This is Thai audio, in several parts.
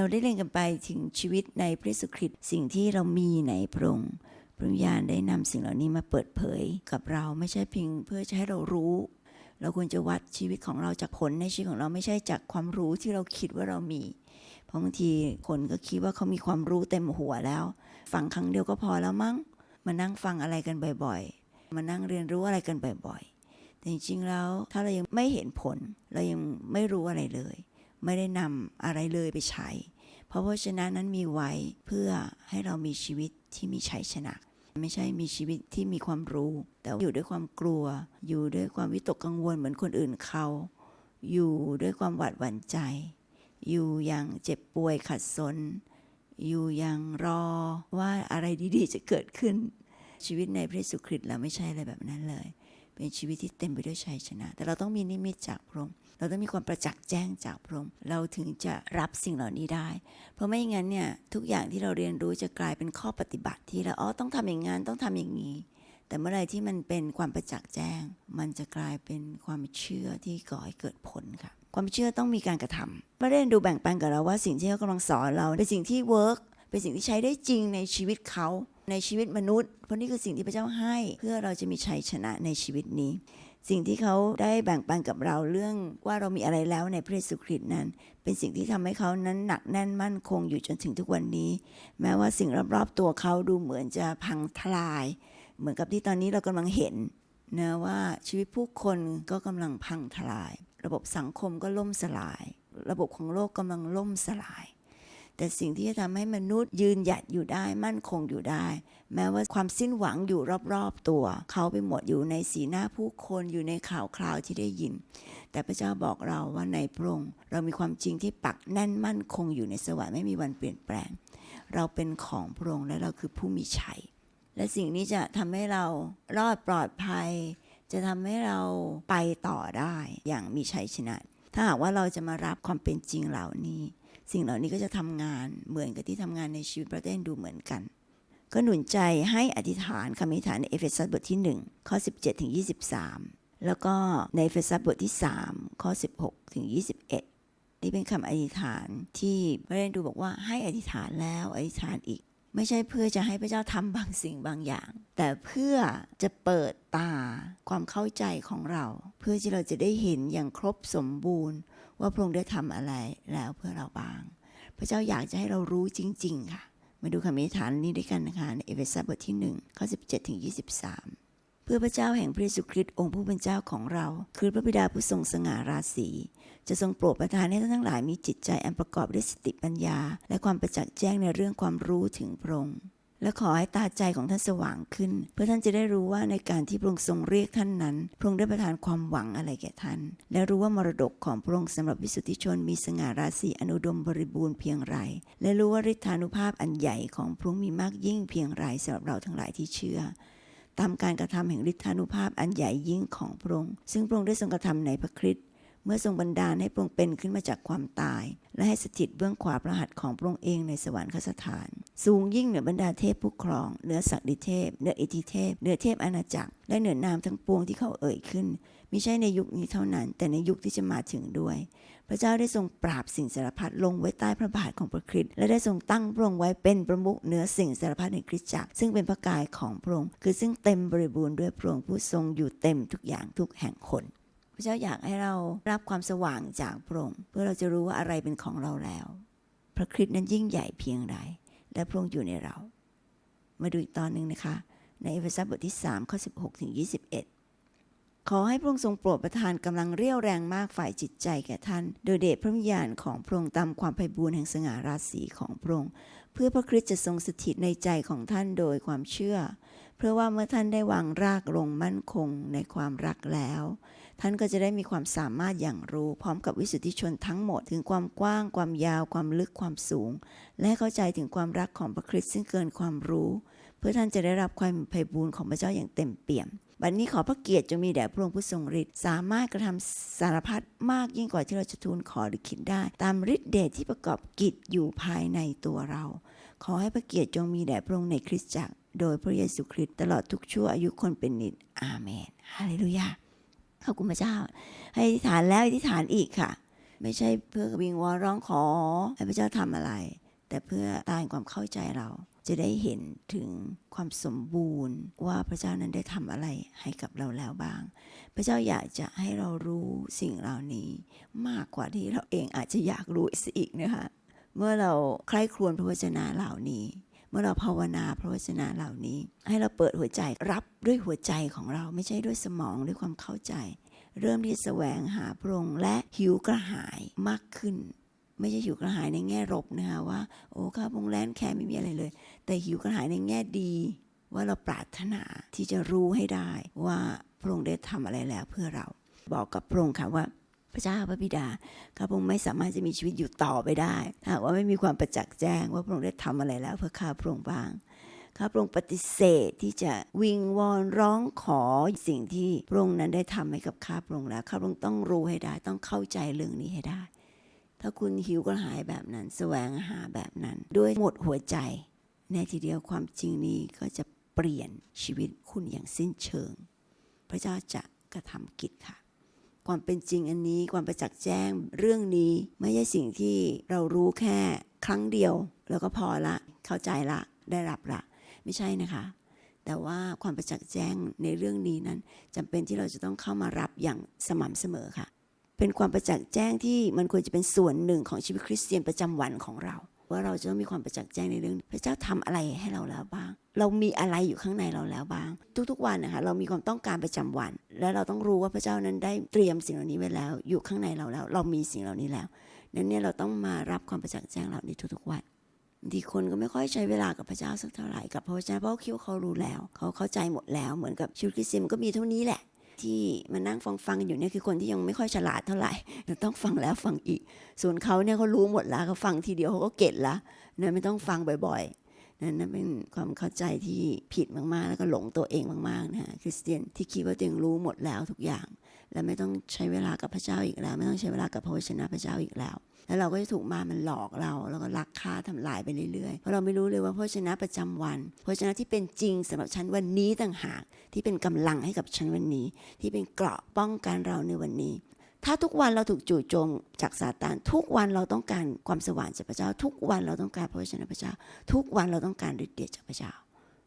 เราได้เรียนกันไปถึงชีวิตในพระเยซูคริตสิ่งที่เรามีในพระองค์พระวิญญาณได้นำสิ่งเหล่านี้มาเปิดเผยกับเราไม่ใช่เพียงเพื่อจะให้เรารู้ เราควรจะวัดชีวิตของเราจากผลในชีวิตของเราไม่ใช่จากความรู้ที่เราคิดว่าเรามี เพราะบางทีคนก็คิดว่าเขามีความรู้เต็มหัวแล้ว ฟังครั้งเดียวก็พอแล้วมั้งมานั่งฟังอะไรกันบ่อยๆ มานั่งเรียนรู้อะไรกันบ่อยๆ แต่จริงๆแล้วถ้าเรายังไม่เห็นผล เรายังไม่รู้อะไรเลย ไม่ได้นำอะไรเลยไปใช้ เพราะเพระนั้นนั้นมีไว้เพื่อให้เรามีชีวิตที่มีชัยชนะ ไม่ใช่มีชีวิตที่มีความรู้ แต่อยู่ด้วยความกลัว อยู่ด้วยความวิตกกังวลเหมือนคนอื่นเขา อยู่ด้วยความหวาดหวั่นใจ อยู่อย่างเจ็บป่วยขัดสน อยู่อย่างรอว่าอะไรดีๆ จะเกิดขึ้น ชีวิตในพระเยซูคริสต์เราไม่ใช่อะไรแบบนั้นเลย เป็นชีวิตที่เต็มไปด้วยชัยชนะ แต่เราต้องมีนิมิตจากพระองค์เราต้องมีความประจักษ์แจ้งจากพระองค์เราถึงจะรับสิ่งเหล่านี้ได้ เพราะไม่อย่างนั้นเนี่ยทุกอย่างที่เราเรียนรู้จะกลายเป็นข้อปฏิบัติที่เราอ๋อต้องทำอย่างนั้นต้องทำอย่างนี้ แต่เมื่อไรที่มันเป็นความประจักษ์แจ้ง มันจะกลายเป็นความเชื่อที่ก่อให้เกิดผลค่ะความเชื่อต้องมีการกระทำพระเรนดูแบ่งปันกับเราว่าสิ่งที่เขากำลังสอนเราเป็นสิ่งที่เวิร์ก เป็นสิ่งที่ใช้ได้จริงในชีวิตเขาในชีวิตมนุษย์ เพราะนี่คือสิ่งที่พระเจ้าให้ เพื่อเราจะมีชัยชนะในชีวิตนี้ สิ่งที่เขาได้แบ่งปันกับเราเรื่องว่าเรามีอะไรแล้วในพระเยซูคริสต์นั้น เป็นสิ่งที่ทำให้เขานั้นหนักแน่นมั่นคงอยู่จนถึงทุกวันนี้ แม้ว่าสิ่งรอบๆตัวเขาดูเหมือนจะพังทลาย เหมือนกับที่ตอนนี้เรากำลังเห็นนะว่าชีวิตผู้คนก็กำลังพังทลาย ระบบสังคมก็ล่มสลาย ระบบของโลกกำลังล่มสลาย แต่สิ่งที่จะทำให้มนุษย์ยืนหยัดอยู่ได้มั่นคงอยู่ได้ แม้ว่าความสิ้นหวังอยู่รอบๆตัว เขาไปหมดอยู่ในสีหน้าผู้คนอยู่ในข่าวคราวที่ได้ยิน แต่พระเจ้าบอกเราว่าในพระองค์เรามีความจริงที่ปักแน่นมั่นคงอยู่ในสวรรค์ไม่มีวันเปลี่ยนแปลง เราเป็นของพระองค์และเราคือผู้มีชัย และสิ่งนี้จะทำให้เรารอดปลอดภัย จะทำให้เราไปต่อได้อย่างมีชัยชนะถ้าหากว่าเราจะมารับความเป็นจริงเหล่านี้ สิ่งเหล่านี้ก็จะทำงานเหมือนกับที่ทำงานในชีวิตพระเต้นดูเหมือนกัน ก็หนุนใจให้อธิษฐานคำอธิษฐานในเอเฟซัสบทที่ 1 ข้อ 17 ถึง 23 แล้วก็ในเอเฟซัสบทที่ 3 ข้อ 16 ถึง 21 นี่เป็นคำอธิษฐานที่พระเต้นดูบอกว่าให้อธิษฐานแล้วอธิษฐานอีก ไม่ใช่เพื่อจะให้พระเจ้าทำบางสิ่งบางอย่าง แต่เพื่อจะเปิดตาความเข้าใจของเรา เพื่อที่เราจะได้เห็นอย่างครบสมบูรณ์ ว่าพระองค์ได้ทำอะไรแล้วเพื่อเราบ้าง พระเจ้าอยากจะให้เรารู้จริง ๆ ค่ะ มาดูคำอธิษฐานนี้ด้วยกันนะคะในเอเฟซัสบทที่1ข้อ17ถึง23 เพื่อพระเจ้าแห่งพระเยซูคริสต์องค์ผู้เป็นเจ้าของเรา คือพระบิดาผู้ทรงสง่าราศีจะทรงโปรดประทานให้ท่านทั้งหลายมีจิตใจอันประกอบด้วยสติปัญญา และความประจักษ์แจ้งในเรื่องความรู้ถึงพระองค์ และขอให้ตาใจของท่านสว่างขึ้น เพื่อท่านจะได้รู้ว่าในการที่พระองค์ทรงเรียกท่านนั้น พระองค์ได้ประทานความหวังอะไรแก่ท่าน และรู้ว่ามรดกของพระองค์สำหรับวิสุทธิชนมีสง่าราศีอนุดมบริบูรณ์เพียงไร และรู้ว่าฤทธานุภาพอันใหญ่ของพระองค์มีมากยิ่งเพียงไรสำหรับเราทั้งหลายที่เชื่อตามการกระทำแห่งฤทธานุภาพอันใหญ่ยิ่งของพระองค์ ซึ่งพระองค์ได้ทรงกระทำในพระคริสต์ เมื่อทรงบันดาลให้พระองค์เป็นขึ้นมาจากความตาย และให้สถิตเบื้องขวาพระหัตถ์ของพระองค์เองในสวรรคสถาน สูงยิ่งเหนือบรรดาเทพผู้ครอง เหนือศักดิเทพ เหนืออิทิเทพ เหนือเทพอาณาจักร และเหนือนามทั้งปวงที่เขาเอ่ยขึ้นมิใช่ในยุคนี้เท่านั้น แต่ในยุคที่จะมาถึงด้วย พระเจ้าได้ทรงปราบสิ่งสารพัดลงไว้ใต้พระบาทของพระคริสต์และได้ทรงตั้งพระองค์ไว้เป็นประมุขเหนือสิ่งสารพัดในคริสตจักร ซึ่งเป็นพระกายของพระองค์คือซึ่งเต็มบริบูรณ์ด้วยพระองค์ผู้ทรงอยู่เต็มทุกอย่างทุกแห่งคนพระเจ้าอยากให้เรารับความสว่างจากพระองค์เพื่อเราจะรู้ว่าอะไรเป็นของเราแล้ว พระคริสต์นั้นยิ่งใหญ่เพียงใด และพระองค์อยู่ในเรา มาดูอีกตอนหนึ่งนะคะ ในเอเฟซัสบทที่3ข้อ16ถึง21 ขอให้พระองค์ทรงโปรดประทานกำลังเรี่ยวแรงมากฝ่ายจิตใจแก่ท่าน โดยเดชพระวิญญาณของพระองค์ตามความไพบูรย์แห่งสง่าราศีของพระองค์เพื่อพระคริสต์จะทรงสถิตในใจของท่านโดยความเชื่อ เพื่อว่าเมื่อท่านได้วางรากลงมั่นคงในความรักแล้ว ท่านก็จะได้มีความสามารถอย่างรู้ พร้อมกับวิสุทธิชนทั้งหมด ถึงความกว้าง ความยาว ความลึกความสูง และเข้าใจถึงความรักของพระคริสต์ซึ่งเกินความรู้ เพื่อท่านจะได้รับความไพบูรณ์ของพระเจ้าอย่างเต็มเปี่ยมบัดนนี้ขอพระเกียรติจงมีแด่พระองค์ผู้ทรงฤทธิ์สามารถกระทำสารพัดมากยิ่งกว่าที่เราจะทูลขอหรือคิดได้ ตามฤทธิเดชที่ประกอบกิจอยู่ภายในตัวเรา ขอให้พระเกียรติจงมีแด่พระองค์ในคริสตจักร โดยพระเยซูคริสต์ตลอดทุกชั่วอายุคนเป็นนิจอาเมนฮาเลลูยา ขอบคุณพระเจ้า ให้อธิษฐานแล้วอธิษฐานอีกค่ะ ไม่ใช่เพื่อวิงวอนร้องขอให้พระเจ้าทำอะไร แต่เพื่อตายความเข้าใจเรา จะได้เห็นถึงความสมบูรณ์ว่าพระเจ้านั้นได้ทำอะไรให้กับเราแล้วบ้าง พระเจ้าอยากจะให้เรารู้สิ่งเหล่านี้ มากกว่าที่เราเองอาจจะอยากรู้อีกนะคะเมื่อเราใคร่ครวญพระวจนะเหล่านี้ เมื่อเราภาวนาพระวจนะเหล่านี้ ให้เราเปิดหัวใจรับด้วยหัวใจของเราไม่ใช่ด้วยสมองด้วยความเข้าใจ เริ่มที่แสวงหาพระองค์และหิวกระหายมากขึ้น ไม่ใช่หิวกระหายในแง่ลบนะคะว่า โอ้ข้าพงแลนแค่ไม่มีอะไรเลย แต่หิวกระหายในแง่ดี ว่าเราปรารถนาที่จะรู้ให้ได้ว่าพระองค์ได้ทำอะไรแล้วเพื่อเรา บอกกับพระองค์ค่ะว่า พระเจ้าพระบิดาข้าพระองค์ไม่สามารถจะมีชีวิตอยู่ต่อไปได้หากว่าไม่มีความประจักษ์แจ้งว่าพระองค์ได้ทำอะไรแล้ว เพื่อข้าพระองค์บ้างข้าพระองค์ปฏิเสธที่จะวิงวอนร้องขอสิ่งที่พระองค์นั้นได้ทำให้กับข้าพระองค์แล้วข้าพระองค์ต้องรู้ให้ได้ต้องเข้าใจเรื่องนี้ให้ได้ ถ้าคุณหิวกระหายแบบนั้น แสวงหาแบบนั้น ด้วยหมดหัวใจในทีเดียวความจริงนี้ก็จะเปลี่ยนชีวิตคุณอย่างสิ้นเชิง พระเจ้าจะกระทำกิจค่ะ ความเป็นจริงอันนี้ความประจักษ์แจ้งเรื่องนี้ไม่ใช่สิ่งที่เรารู้แค่ครั้งเดียว แล้วก็พอละเข้าใจละได้รับละ ไม่ใช่นะคะ แต่ว่าความประจักษ์แจ้งในเรื่องนี้นั้นจำเป็นที่เราจะต้องเข้ามารับอย่างสม่ำเสมอค่ะ เป็นความประจักษ์แจ้งที่มันควรจะเป็นส่วนหนึ่งของชีวิตคริสเตียนประจำวันของเรา ว่าเราจะต้องมีความประจักษ์แจ้งในเรื่อง พระเจ้าทำอะไรให้เราแล้วบ้าง เรามีอะไรอยู่ข้างในเราแล้วบ้าง ทุกๆวันนะคะเรามีความต้องการประจำวัน และเราต้องรู้ว่าพระเจ้านั้นได้เตรียมสิ่งเหล่านี้ไว้แล้ว อยู่ข้างในเราแล้ว เรามีสิ่งเหล่านี้แล้วนั้นเนี่ยเราต้องมารับความประจักษ์แจ้งเหล่านี้ทุกๆวันบางทีคนก็ไม่ค่อยใช้เวลากับพระเจ้าสักเท่าไหร่กับพระวจนะเพราะเขาคิดว่าเขารู้แล้ว เขาเข้าใจหมดแล้วเหมือนกับชีวิตคริสเตียนมันก็มีเท่านี้แหละ ที่มานั่งฟังฟังๆอยู่เนี่ยคือคนที่ยังไม่ค่อยฉลาดเท่าไหร่ต้องฟังแล้วฟังอีก ส่วนเขาเนี่ยเขารู้หมดแล้วเขาฟังทีเดียวเขาก็เก็ตละนั่นไม่ต้องฟังบ่อย นั่นเป็นความเข้าใจที่ผิดมากๆ แล้วก็หลงตัวเองมากๆนะฮะคริสเตียนที่คิดว่าตัวเองรู้หมดแล้วทุกอย่าง และไม่ต้องใช้เวลากับพระเจ้าอีกแล้ว ไม่ต้องใช้เวลากับพระวจนะพระเจ้าอีกแล้ว แล้วเราก็จะถูกมามันหลอกเรา แล้วก็ลักฆ่าทำลายไปเรื่อยๆเพราะเราไม่รู้เลยว่าพระวจนะประจำวันพระวจนะที่เป็นจริงสำหรับฉันวันนี้ต่างหากที่เป็นกำลังให้กับฉันวันนี้ ที่เป็นเกราะป้องกันเราในวันนี้ ถ้าทุกวันเราถูกจู่โจมจากซาตานทุกวันเราต้องการความสว่างจากพระเจ้า ทุกวันเราต้องการพระวจนะพระเจ้า ทุกวันเราต้องการฤทธิ์เดชจากพระเจ้า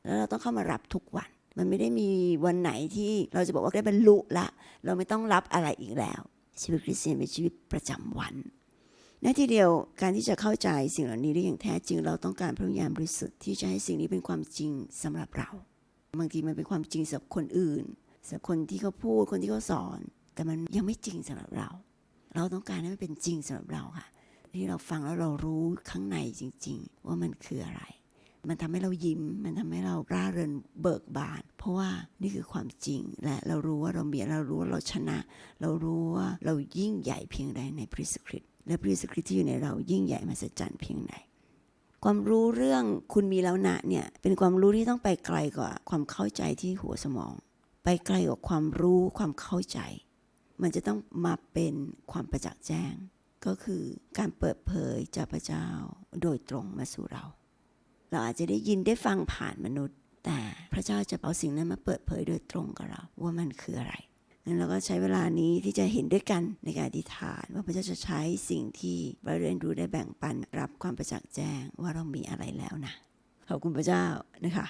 แล้วเราต้องเข้ามารับทุกวัน มันไม่ได้มีวันไหนที่เราจะบอกว่าได้บรรลุละ เราไม่ต้องรับอะไรอีกแล้ว ชีวิตคริสเตียนเป็นชีวิตประจำวันในทีเดียวการที่จะเข้าใจสิ่งเหล่านี้ได้อย่างแท้จริง เราต้องการพระวิญญาณบริสุทธิ์ที่จะให้สิ่งนี้เป็นความจริงสำหรับเรา บางทีมันเป็นความจริงสำหรับคนอื่นสำหรับคนที่เขาพูดคนที่เขาสอน แต่มันยังไม่จริงสำหรับเรา เราต้องการให้มันเป็นจริงสำหรับเราค่ะ ที่เราฟังแล้วเรารู้ข้างในจริง ๆ ว่ามันคืออะไร มันทำให้เรายิ้ม มันทำให้เราร่าเริงเบิกบาน เพราะว่านี่คือความจริงและเรารู้ว่าเรามีเรารู้ว่าเราชนะ เรารู้ว่าเรายิ่งใหญ่เพียงใดในพระเยซูคริสต์และพระเยซูคริสต์ที่อยู่ในเรายิ่งใหญ่มหัศจรรย์เพียงใดความรู้เรื่องคุณมีแล้วนะเนี่ยเป็นความรู้ที่ต้องไปไกลกว่าความเข้าใจที่หัวสมอง ไปไกลกว่าความรู้ความเข้าใจ มันจะต้องมาเป็นความประจักษ์แจ้ง ก็คือการเปิดเผยจากพระเจ้าโดยตรงมาสู่เรา เราอาจจะได้ยินได้ฟังผ่านมนุษย์ แต่พระเจ้าจะเอาสิ่งนั้นมาเปิดเผยโดยตรงกับเราว่ามันคืออะไรงั้นเราก็ใช้เวลานี้ที่จะเห็นด้วยกันในการอธิษฐาน ว่าพระเจ้าจะใช้สิ่งที่เราเรียนรู้ได้แบ่งปันรับความประจักษ์แจ้งว่าเรามีอะไรแล้วนะขอบคุณพระเจ้านะคะ